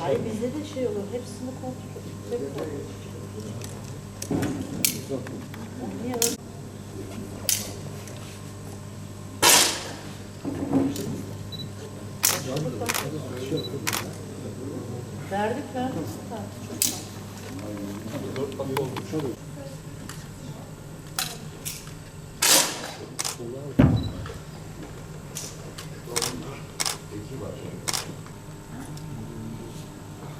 Hayır bizde de şey olur. Hepsini kontrol. Hep kontrol. Verdik verdik. Çok tatlı. Dört tatlı olmuş.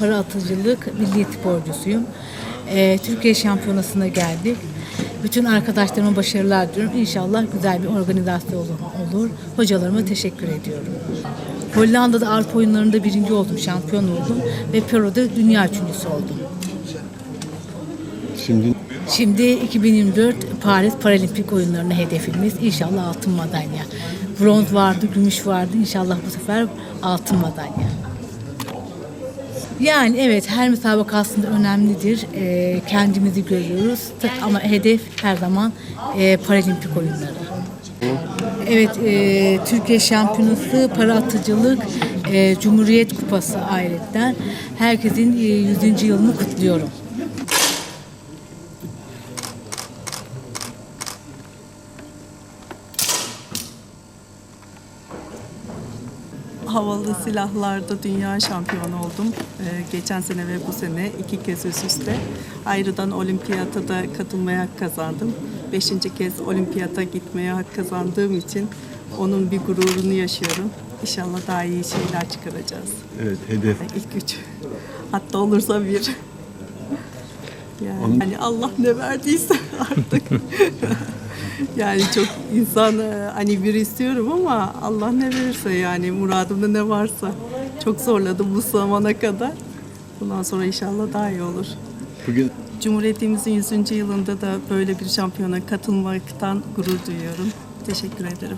Para atıcılık milli sporcusuyum. Ee, Türkiye şampiyonasına geldik. Bütün arkadaşlarıma başarılar diliyorum. İnşallah güzel bir organizasyon olur. Hocalarıma teşekkür ediyorum. Hollanda'da Avrupa oyunlarında birinci oldum, şampiyon oldum ve Peru'da dünya üçüncüsü oldum. Şimdi Şimdi 2024 Paris Paralimpik oyunlarına hedefimiz inşallah altın madalya. Bronz vardı, gümüş vardı. İnşallah bu sefer altın madalya. Yani evet her müsabaka aslında önemlidir. Ee, kendimizi görüyoruz. Ama hedef her zaman e, Paralimpik oyunları. Evet, e, Türkiye Şampiyonası, para atıcılık, e, Cumhuriyet Kupası ayrıca. Herkesin e, 100. yılını kutluyorum. Havalı silahlarda dünya şampiyonu oldum. Ee, geçen sene ve bu sene iki kez üst üste. Ayrıdan olimpiyata da katılmaya hak kazandım. Beşinci kez olimpiyata gitmeye hak kazandığım için onun bir gururunu yaşıyorum. İnşallah daha iyi şeyler çıkaracağız. evet hedef İlk üç. Hatta olursa bir. Yani Onun- hani Allah ne verdiyse artık. yani çok insan e, hani bir istiyorum ama Allah ne verirse yani muradımda ne varsa. Çok zorladım bu zamana kadar. Bundan sonra inşallah daha iyi olur. bugün Cumhuriyetimizin 100. yılında da böyle bir şampiyona katılmaktan gurur duyuyorum. Teşekkür ederim.